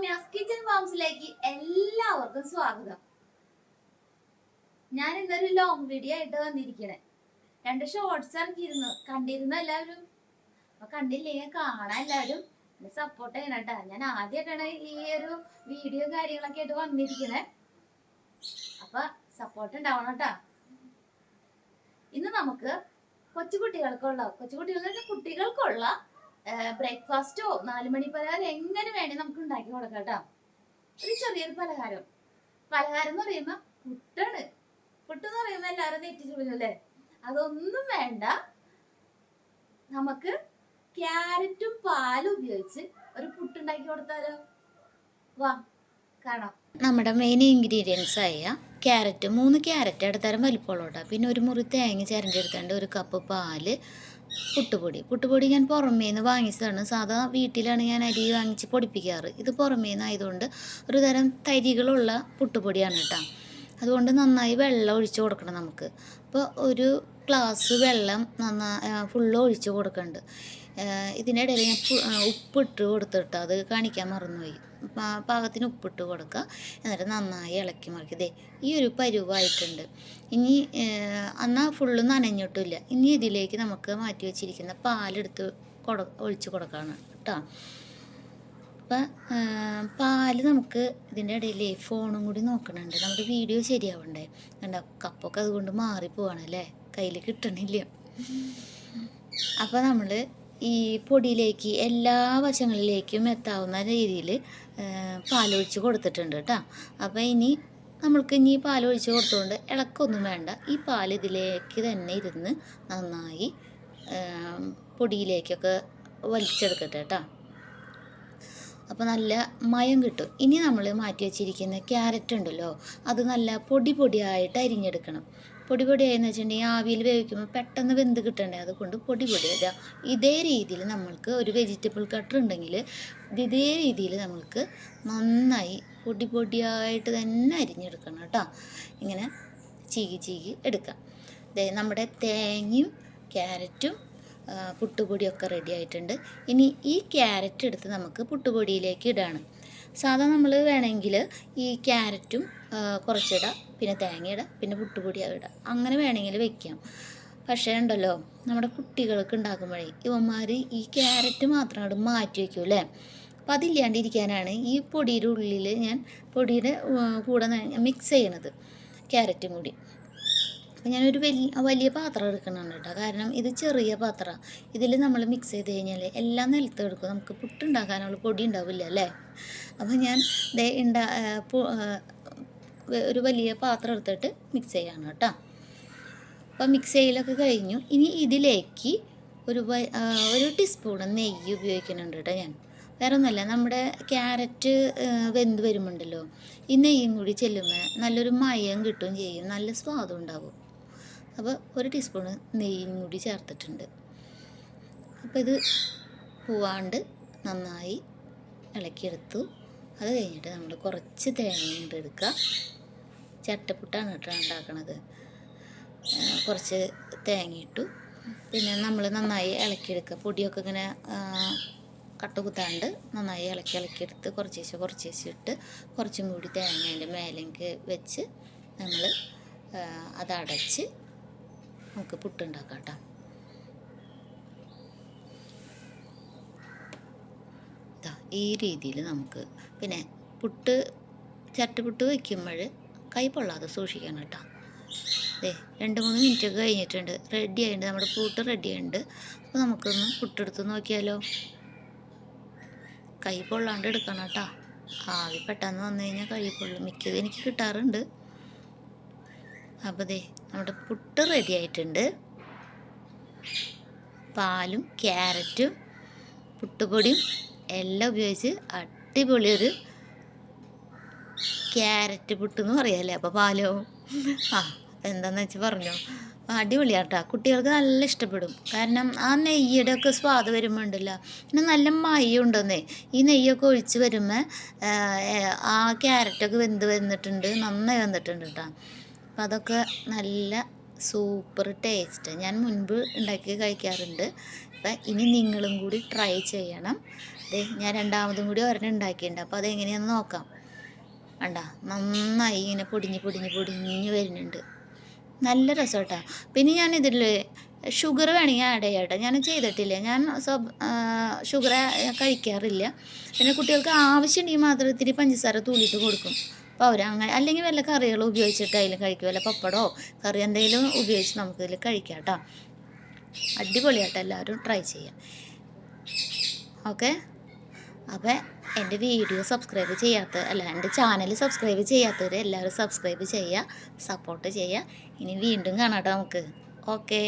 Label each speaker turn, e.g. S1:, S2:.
S1: Soumya's kitchen ഫാംസിലേക്ക് എല്ലാവർക്കും സ്വാഗതം. ഞാൻ ഇന്നൊരു ലോങ് വീഡിയോ ആയിട്ട് വന്നിരിക്കണേ. രണ്ട് ഷോർട്സ് ഇറക്കിയിരുന്നു. കണ്ടിരുന്നു എല്ലാവരും? അപ്പൊ കണ്ടില്ലെങ്കിൽ കാണാൻ എല്ലാവരും. സപ്പോർട്ട് ചെയ്യണം കേട്ടാ. ഞാൻ ആദ്യമായിട്ടാണ് ഈ ഒരു വീഡിയോ കാര്യങ്ങളൊക്കെ ആയിട്ട് വന്നിരിക്കണേ. അപ്പൊ സപ്പോർട്ട് ഉണ്ടാവണം കേട്ടാ. ഇന്ന് നമുക്ക് കൊച്ചുകുട്ടികൾക്കുള്ള കൊച്ചുകുട്ടികൾ കുട്ടികൾക്കുള്ള ബ്രേക്ക്ഫാസ്റ്റോ നാലുമണി പലഹാരം എങ്ങനെ വേണേ നമുക്ക് ഉണ്ടാക്കി കൊടുക്കാം കേട്ടോ. ഒരു ചെറിയൊരു പലഹാരം. പലഹാരം എന്ന് പറയുമ്പോ പുട്ടാണ്. പുട്ട് എന്ന് പറയുമ്പോ എല്ലാവരും അതൊന്നും വേണ്ട. നമുക്ക് ക്യാരറ്റും പാലും ഉപയോഗിച്ച് ഒരു പുട്ടുണ്ടാക്കി കൊടുത്താലോ? വാ കാണാം.
S2: നമ്മുടെ മെയിൻ ഇൻഗ്രീഡിയൻസ് ആയ ക്യാരറ്റ് മൂന്ന് ക്യാരറ്റ് എടുത്താലും വലിപ്പമുള്ള പിന്നെ ഒരു മുറി തേങ്ങ ചിരണ്ടെടുത്തുണ്ട് ഒരു കപ്പ് പാൽ പുട്ടുപൊടി. പുട്ടുപൊടി ഞാൻ പുറമേ നിന്ന് വാങ്ങിച്ചതാണ്. സാധാ വീട്ടിലാണ് ഞാൻ അരി വാങ്ങിച്ച് പൊടിപ്പിക്കാറ്. ഇത് പുറമേ നിന്ന് ആയതുകൊണ്ട് ഒരു തരം തരികളുള്ള പുട്ടുപൊടിയാണ് കേട്ടോ. അതുകൊണ്ട് നന്നായി വെള്ളം ഒഴിച്ച് കൊടുക്കണം നമുക്ക്. അപ്പോൾ ഒരു ഗ്ലാസ് വെള്ളം നന്നാ ഫുള്ള് ഒഴിച്ച് കൊടുക്കുന്നുണ്ട് ഇതിനിടയിൽ ഞാൻ ഉപ്പിട്ട് കൊടുത്തിട്ട്. അത് കാണിക്കാൻ മറന്നുപോയി. പാകത്തിന് ഉപ്പിട്ട് കൊടുക്കുക. എന്നിട്ട് നന്നായി ഇളക്കി മറിക്കുക. ഇതേ ഈ ഒരു പരുവായിട്ടുണ്ട്. ഇനി എന്നാൽ ഫുള്ള് നനഞ്ഞിട്ടില്ല. ഇനി ഇതിലേക്ക് നമുക്ക് മാറ്റി വെച്ചിരിക്കുന്ന പാലെടുത്ത് കൊട ഒഴിച്ച് കൊടുക്കുകയാണ് കേട്ടോ. അപ്പം പാൽ നമുക്ക് ഇതിന്റെ ഇടയിൽ ഫോണും കൂടി നോക്കണുണ്ട്. നമ്മുടെ വീഡിയോ ശരിയാവണ്ടേ? കണ്ട? കപ്പൊക്കെ അതുകൊണ്ട് മാറിപ്പോവാണ് അല്ലേ? കയ്യിൽ കിട്ടണില്ല. അപ്പോൾ നമ്മൾ ഈ പൊടിയിലേക്ക് എല്ലാ വശങ്ങളിലേക്കും എത്താവുന്ന രീതിയിൽ പാലൊഴിച്ച് കൊടുത്തിട്ടുണ്ട് കേട്ടോ അപ്പോൾ ഇനി നമ്മൾക്ക് ഇനി പാലൊഴിച്ച് കൊടുത്തുകൊണ്ട് ഇളക്കൊന്നും വേണ്ട. ഈ പാൽ ഇതിലേക്ക് തന്നെ ഇരുന്ന് നന്നായി പൊടിയിലേക്കൊക്കെ വലിച്ചെടുക്കട്ടെ കേട്ടോ അപ്പോൾ നല്ല മയം കിട്ടും. ഇനി നമ്മൾ മാറ്റി വെച്ചിരിക്കുന്ന ക്യാരറ്റ് ഉണ്ടല്ലോ അത് നല്ല പൊടി പൊടിയായിട്ട് അരിഞ്ഞെടുക്കണം. പൊടി പൊടിയായെന്ന് വെച്ചിട്ടുണ്ടെങ്കിൽ ആവിയിൽ വേവിക്കുമ്പോൾ പെട്ടെന്ന് വെന്ത് കിട്ടണ്ടേ? അതുകൊണ്ട് പൊടി വരിക ഇതേ രീതിയിൽ നമ്മൾക്ക് ഒരു വെജിറ്റബിൾ കട്ടർ ഉണ്ടെങ്കിൽ ഇതേ രീതിയിൽ നമ്മൾക്ക് നന്നായി പൊടി പൊടിയായിട്ട് തന്നെ അരിഞ്ഞെടുക്കണം കേട്ടോ. ഇങ്ങനെ ചീകി ചീകി എടുക്കാം. നമ്മുടെ തേങ്ങയും ക്യാരറ്റും പുട്ടുപൊടിയൊക്കെ റെഡി ആയിട്ടുണ്ട്. ഇനി ഈ ക്യാരറ്റ് എടുത്ത് നമുക്ക് പുട്ടുപൊടിയിലേക്ക് ഇടാണ്. സാധാ നമ്മൾ വേണമെങ്കിൽ ഈ ക്യാരറ്റും കുറച്ചിടാം പിന്നെ തേങ്ങ ഇടാം പിന്നെ പുട്ടുപൊടി ഇടാം അങ്ങനെ വേണമെങ്കിൽ വെക്കാം. പക്ഷേ ഉണ്ടല്ലോ നമ്മുടെ കുട്ടികൾക്ക് ഉണ്ടാക്കുമ്പോഴേ ഇവന്മാർ ഈ ക്യാരറ്റ് മാത്രം അങ്ങോട്ട് മാറ്റി വയ്ക്കും അല്ലേ? അപ്പോൾ അതില്ലാണ്ടിരിക്കാനാണ് ഈ പൊടിയുടെ ഉള്ളിൽ ഞാൻ പൊടിയുടെ കൂടെ മിക്സ് ചെയ്യണത്. ക്യാരറ്റും കൂടി. അപ്പോൾ ഞാനൊരു വലിയ വലിയ പാത്രം എടുക്കുന്നുണ്ട് കേട്ടോ കാരണം ഇത് ചെറിയ പാത്രമാണ് ഇതിൽ നമ്മൾ മിക്സ് ചെയ്ത് കഴിഞ്ഞാൽ എല്ലാം നിലത്ത് എടുക്കും. നമുക്ക് പുട്ടുണ്ടാക്കാനുള്ള പൊടി ഉണ്ടാവില്ല അല്ലേ? അപ്പോൾ ഞാൻ ദേ ഉണ്ടാ ഒരു വലിയ പാത്രം എടുത്തിട്ട് മിക്സ് ചെയ്യാണ് കേട്ടോ അപ്പോൾ മിക്സ് ചെയ്യലൊക്കെ കഴിഞ്ഞു. ഇനി ഇതിലേക്ക് ഒരു ഒരു ടീസ്പൂൺ നെയ്യ് ഉപയോഗിക്കുന്നുണ്ട് കേട്ടോ ഞാൻ. വേറെ ഒന്നുമല്ല നമ്മുടെ ക്യാരറ്റ് വെന്ത് വരുമ്പോണ്ടല്ലോ ഈ നെയ്യും കൂടി ചെല്ലുമ്പോൾ നല്ലൊരു മയം കിട്ടുകയും ചെയ്യും. നല്ല സ്വാദും ഉണ്ടാവും. അപ്പോൾ ഒരു ടീസ്പൂണ് നെയ്യും കൂടി ചേർത്തിട്ടുണ്ട്. അപ്പോൾ ഇത് പോവാണ്ട് നന്നായി ഇളക്കിയെടുത്തു. അത് കഴിഞ്ഞിട്ട് നമ്മൾ കുറച്ച് തേങ്ങ എടുക്കുക. ചട്ടപ്പുട്ടാണ് കേട്ടോ ഉണ്ടാക്കണത്. കുറച്ച് തേങ്ങ ഇട്ടു. പിന്നെ നമ്മൾ നന്നായി ഇളക്കിയെടുക്കുക. പൊടിയൊക്കെ ഇങ്ങനെ കട്ട കുത്താണ്ട് നന്നായി ഇളക്കി ഇളക്കിയെടുത്ത് കുറച്ചേശ്ശെ കുറച്ചേശ്ശെ ഇട്ട് കുറച്ചും കൂടി തേങ്ങ അതിന്റെ മേലേക്ക് വെച്ച് നമ്മൾ അതടച്ച് നമുക്ക് പുട്ടുണ്ടാക്കാം കേട്ടോ ഈ രീതിയിൽ നമുക്ക് പിന്നെ പുട്ട് ചട്ടുപുട്ട് വയ്ക്കുമ്പോൾ കൈ പൊള്ളാതെ സൂക്ഷിക്കണം കേട്ടോ. അതെ രണ്ട് മൂന്ന് മിനിറ്റ് ഒക്കെ കഴിഞ്ഞിട്ടുണ്ട്. റെഡി ആയിട്ടുണ്ട്. നമ്മുടെ പുട്ട് റെഡി ആയിട്ടുണ്ട്. അപ്പോൾ നമുക്കൊന്ന് പുട്ടെടുത്ത് നോക്കിയാലോ? കൈ പൊള്ളാണ്ട് എടുക്കണം കേട്ടോ. ആവി പെട്ടെന്ന് വന്നു കഴിഞ്ഞാൽ കൈ പൊള്ളും. മിക്കത് എനിക്ക് കിട്ടാറുണ്ട്. അപ്പോൾ ദേ നമ്മുടെ പുട്ട് റെഡി ആയിട്ടുണ്ട്. പാലും ക്യാരറ്റും പുട്ടുപൊടിയും എല്ലാം ഉപയോഗിച്ച് അടിപൊളിയൊരു ക്യാരറ്റ് പുട്ട് എന്ന് പറയാല്ലേ? അപ്പോൾ പാലോ? ആ എന്താന്ന് വെച്ച് പറഞ്ഞോ? അടിപൊളിയാട്ടോ. കുട്ടികൾക്ക് നല്ല ഇഷ്ടപ്പെടും. കാരണം ആ നെയ്യുടെ ഒക്കെ സ്വാദ് വരുമ്പോൾ ഉണ്ടല്ലോ പിന്നെ നല്ല മയം ഉണ്ടെന്നേ. ഈ നെയ്യൊക്കെ ഒഴിച്ച് വരുമ്പോൾ ആ ക്യാരറ്റൊക്കെ വെന്ത് വന്നിട്ടുണ്ട് നന്നായി വന്നിട്ടുണ്ട് കേട്ടോ അപ്പം അതൊക്കെ നല്ല സൂപ്പർ ടേസ്റ്റ്. ഞാൻ മുൻപ് ഉണ്ടാക്കി കഴിക്കാറുണ്ട്. അപ്പം ഇനി നിങ്ങളും കൂടി ട്രൈ ചെയ്യണം. അതെ ഞാൻ രണ്ടാമതും കൂടി ഒരെണ്ണം ഉണ്ടാക്കിയിട്ടുണ്ട്. അപ്പോൾ അതെങ്ങനെയാണെന്ന് നോക്കാം. വേണ്ട നന്നായി ഇങ്ങനെ പൊടിഞ്ഞ് പൊടിഞ്ഞ് പൊടിഞ്ഞ് വരുന്നുണ്ട്. നല്ല രസമാട്ടോ പിന്നെ ഞാൻ ഇതിൽ ഷുഗർ വേണമെങ്കിൽ ആഡ് ചെയ്യാം കേട്ടോ ഞാൻ ചെയ്തിട്ടില്ല. ഞാൻ സബ് ഷുഗർ കഴിക്കാറില്ല. പിന്നെ കുട്ടികൾക്ക് ആവശ്യമുണ്ടെങ്കിൽ മാത്രം ഇത്തിരി പഞ്ചസാര തൂളിയിട്ട് കൊടുക്കും. അപ്പോൾ അവർ അങ്ങനെ അല്ലെങ്കിൽ വല്ല കറികൾ ഉപയോഗിച്ചിട്ട് അതിൽ കഴിക്കും. വല്ല പപ്പടമോ കറി എന്തെങ്കിലും ഉപയോഗിച്ച് നമുക്കിതിൽ കഴിക്കാം കേട്ടോ അടിപൊളിയായിട്ട് എല്ലാവരും ട്രൈ ചെയ്യാം. ഓക്കെ? അപ്പോൾ എന്റെ വീഡിയോ സബ്സ്ക്രൈബ് ചെയ്യാത്ത അല്ല എന്റെ ചാനൽ സബ്സ്ക്രൈബ് ചെയ്യാത്തവർ എല്ലാവരും സബ്സ്ക്രൈബ് ചെയ്യുക സപ്പോർട്ട് ചെയ്യുക. ഇനി വീണ്ടും കാണാം കേട്ടോ നമുക്ക്. ഓക്കേ?